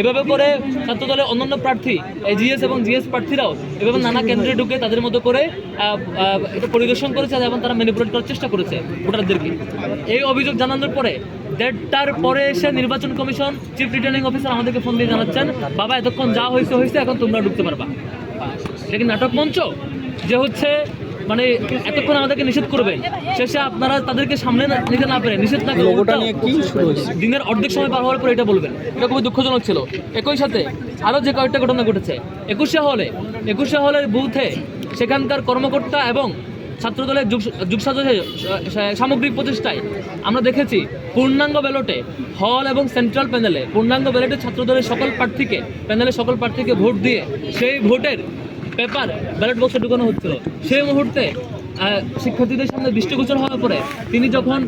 এভাবে করে ছাত্র দলের অন্যান্য প্রার্থী জিএস এবং জিএস প্রার্থীরাও এভাবে নানা কেন্দ্রে ঢুকে তাদের মতো করে এটা পরিদর্শন করেছে এবং তারা ম্যানিপুলেট করার চেষ্টা করেছে ভোটারদেরকে। এই অভিযোগ জানানোর পরে দেড়টার পরে এসে নির্বাচন কমিশন চিফ রিটার্নিং অফিসার আমাদেরকে ফোন দিয়ে জানাচ্ছেন, বাবা, এতক্ষণ যা হয়েছে হয়েছে এখন তোমরা ঢুকতে পারবা। এটা কি নাটক মঞ্চ? যে হচ্ছে মানে এতক্ষণ আমাদেরকে নিষেধ করবে শেষে আপনারা তাদেরকে সামনে নিতে না পারে নিষেধ না করে নিয়ে কি দিনের অর্ধেক সময় পার হওয়ার পর এটা বলবেন। এটা খুবই দুঃখজনক ছিল। একই সাথে আরও যে কয়েকটা ঘটনা ঘটেছে একুশে হলে একুশে হলের বুথে সেখানকার কর্মকর্তা এবং ছাত্রদলের যুগ- সামগ্রিক প্রচেষ্টায় আমরা দেখেছি পূর্ণাঙ্গ ব্যালটে হল এবং সেন্ট্রাল প্যানেলে পূর্ণাঙ্গ ব্যালটে ছাত্রদলের সকল প্রার্থীকে প্যানেলের সকল প্রার্থীকে ভোট দিয়ে সেই ভোটের পেপার ব্যালট বক্সে ঢুকানো হচ্ছিল। সেই মুহূর্তে শিক্ষার্থীদের সামনে দৃষ্টিগোচর হওয়ার পরে তিনি যখন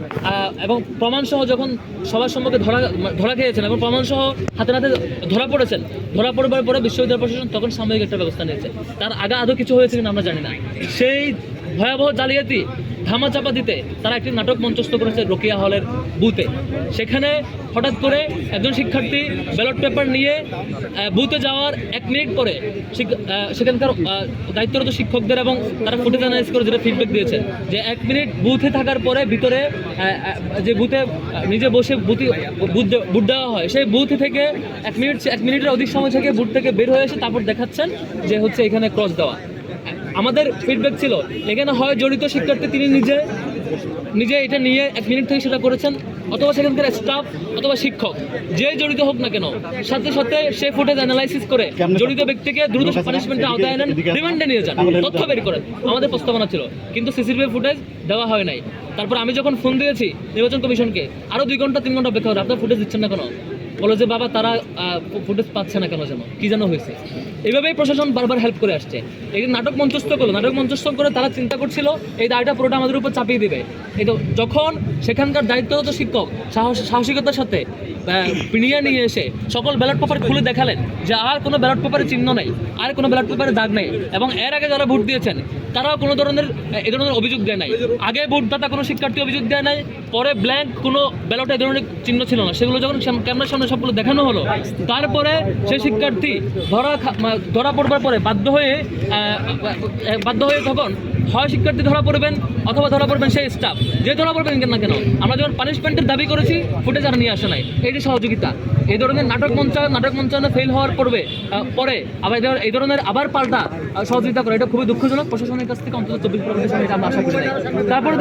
এবং প্রমাণসহ যখন সবার সম্মুখে ধরা ধরা খেয়েছেন এবং প্রমাণসহ হাতে হাতে ধরা পড়েছেন, ধরা পড়বার পরে বিশ্ববিদ্যালয় প্রশাসন তখন সাময়িক একটা ব্যবস্থা নিয়েছে। তার আগে আদৌ কিছু হয়েছে কিনা আমরা জানি না। সেই ভয়াবহ জালিয়াতি ধামাচাপা দিতে তারা একটি নাটক মঞ্চস্থ করেছে রোকিয়া হলের বুথে। সেখানে হঠাৎ করে একজন শিক্ষার্থী ব্যালট পেপার নিয়ে বুথে যাওয়ার এক মিনিট পরে সেখানকার দায়িত্বরত শিক্ষকদের এবং তারা ফুটেজ অ্যানালাইজ করে যেটা ফিডব্যাক দিয়েছে যে এক মিনিট বুথে থাকার পরে ভিতরে যে বুথে নিজে বসে বুথে, বুথ দেওয়া হয়, সেই বুথ থেকে এক মিনিট, এক মিনিটের অধিক সময় থেকে বুথ থেকে বের হয়ে এসে তারপর দেখাচ্ছেন যে হচ্ছে এখানে ক্রস দেওয়া। আমাদের ফিডব্যাক ছিল। এখানে হয় জড়িত শিক্ষার্থী তিনি নিজে নিজে এটা নিয়ে এক মিনিট থেকে সেটা করেছেন। অথবা সেখানকার স্টাফ অথবা শিক্ষক যে জড়িত হোক না কেন সাথে সাথে সে ফুটেজ অ্যানালাইসিস করে জড়িত ব্যক্তিকে দ্রুত পানিশমেন্টের আওতায় আনেন রিমান্ডে নিয়ে যান তথ্য বের করেন। আমাদের প্রস্তাবনা ছিল কিন্তু সিসিটিভি ফুটেজ দেওয়া হয় নাই। তারপর আমি যখন ফোন দিয়েছি নির্বাচন কমিশনকে আরও দুই ঘণ্টা তিন ঘণ্টা অপেক্ষা করে আপনার ফুটেজ দিচ্ছেন না কেন? বলো যে, বাবা, তারা ফুটেজ পাচ্ছে না কেন যেন? কি যেন হয়েছে? এইভাবেই প্রশাসন বারবার হেল্প করে আসছে। এই নাটক মঞ্চস্থ করল। নাটক মঞ্চস্থ করে তারা চিন্তা করছিল, এই দায়টা পুরোটা আমাদের উপর চাপিয়ে দিবে। এটা যখন সেখানকার দায়িত্বরত শিক্ষক সাহস, সাহসিকতার সাথে পিনিয়ে নিয়ে এসে সকল ব্যালট পেপার খুলে দেখালেন যে, আর কোনো ব্যালট পেপারে চিহ্ন নেই, আর কোনো ব্যালট পেপারে দাগ নেই। এবং এর আগে যারা ভোট দিয়েছেন তারাও কোনো ধরনের, এ ধরনের অভিযোগ দেয় নাই। আগে ভোটদাতা কোনো শিক্ষার্থী অভিযোগ দেয় নাই, পরে ব্ল্যাঙ্ক কোনো ব্যালটে এ ধরনের চিহ্ন ছিল না। সেগুলো যখন ক্যামেরার সামনে সবগুলো দেখানো হলো, তারপরে সে শিক্ষার্থী ধরা ধরা পড়বার পরে বাধ্য হয়ে বাধ্য হয়ে তখন হয় শিক্ষার্থী ধরা পড়বেন অথবা ধরা পড়বেন সেই স্টাফ যে ধরা পড়বেন কেন না কেন? আমরা যখন পানিশমেন্টের দাবি করেছি ফুটেজ আর নিয়ে আসে নাই। এটি সহযোগিতা, এই ধরনের নাটক মঞ্চায়ন নাটক মঞ্চায়নে ফেল হওয়ার পরে পরে আবার এই ধরনের আবার পাল্টা সহযোগিতা করে, এটা খুবই দুঃখজনক। প্রশাসনের কাছ থেকে অন্তত চব্বিশ পরবর্তী সময় আমরা আশা করি। তারপরে